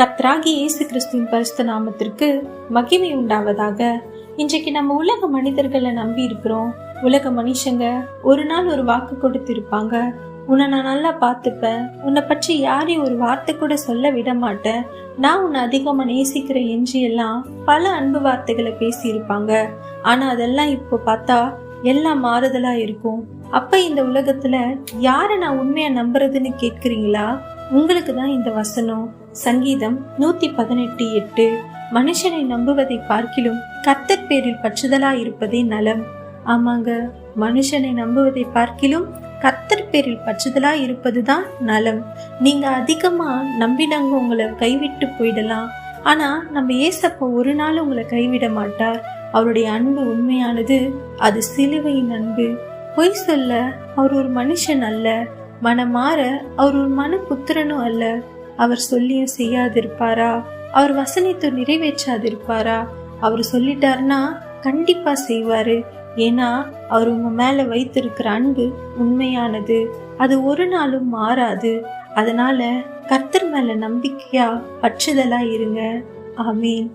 கத்ராகி இயேசு கிறிஸ்துவின் பரிசுத்த நாமத்திற்கு மகிமை உண்டாவதாக. இன்றைக்கு நம்ம உலக மனிதர்களை நம்பி இருக்கிறோம். உலக மனுஷங்க ஒரு நாள் ஒரு வாக்கு கொடுத்திருப்பாங்க. உன்னை நான் நல்லா பார்த்துப்பேன். உன்னை பற்றி யாரையும் ஒரு வார்த்தை கூட சொல்ல விட மாட்டேன். நான் உன்னை அதிகமாக நேசிக்கிற எஞ்சி எல்லாம் பல அன்பு வார்த்தைகளை பேசியிருப்பாங்க. ஆனால் அதெல்லாம் இப்போ பார்த்தா எல்லாம் மாறுதலாக இருக்கும். அப்ப இந்த உலகத்துல யாரை நான் உண்மையா நம்புறதுன்னு கேட்குறீங்களா? உங்களுக்கு தான் இந்த வசனம். சங்கீதம் நூத்தி பதினெட்டு எட்டு. மனுஷனை நம்புவதை பார்க்கிலும் கத்தர் பேரில் பற்றுதலா இருப்பதே நலம். ஆமாங்க மனுஷனை நம்புவதை பார்க்கிலும் கத்தர் பேரில் பற்றுதலா இருப்பதுதான் நலம். நீங்க அதிகமா நம்பினவங்க உங்களை கைவிட்டு போயிடலாம். ஆனா நம்ம ஏசப்ப ஒரு நாள் உங்களை கைவிட மாட்டார். அவருடைய அன்பு உண்மையானது அது சிலுவையின் அன்பு. பொய் சொல்ல அவர் ஒரு மனுஷன் அல்ல. மனமாற அவர் ஒரு மன புத்திரனும் அல்ல. அவர் சொல்லியும் செய்யாதிருப்பாரா? அவர் வசனித்து நிறைவேற்றாதிருப்பாரா? அவர் சொல்லிட்டாருன்னா கண்டிப்பா செய்வாரு. ஏன்னா அவர் உங்க மேல வைத்திருக்கிற அன்பு உண்மையானது. அது ஒரு நாளும் மாறாது. அதனால கர்த்தர் மேல நம்பிக்கையா பற்றுதலா இருங்க. ஆமீன்.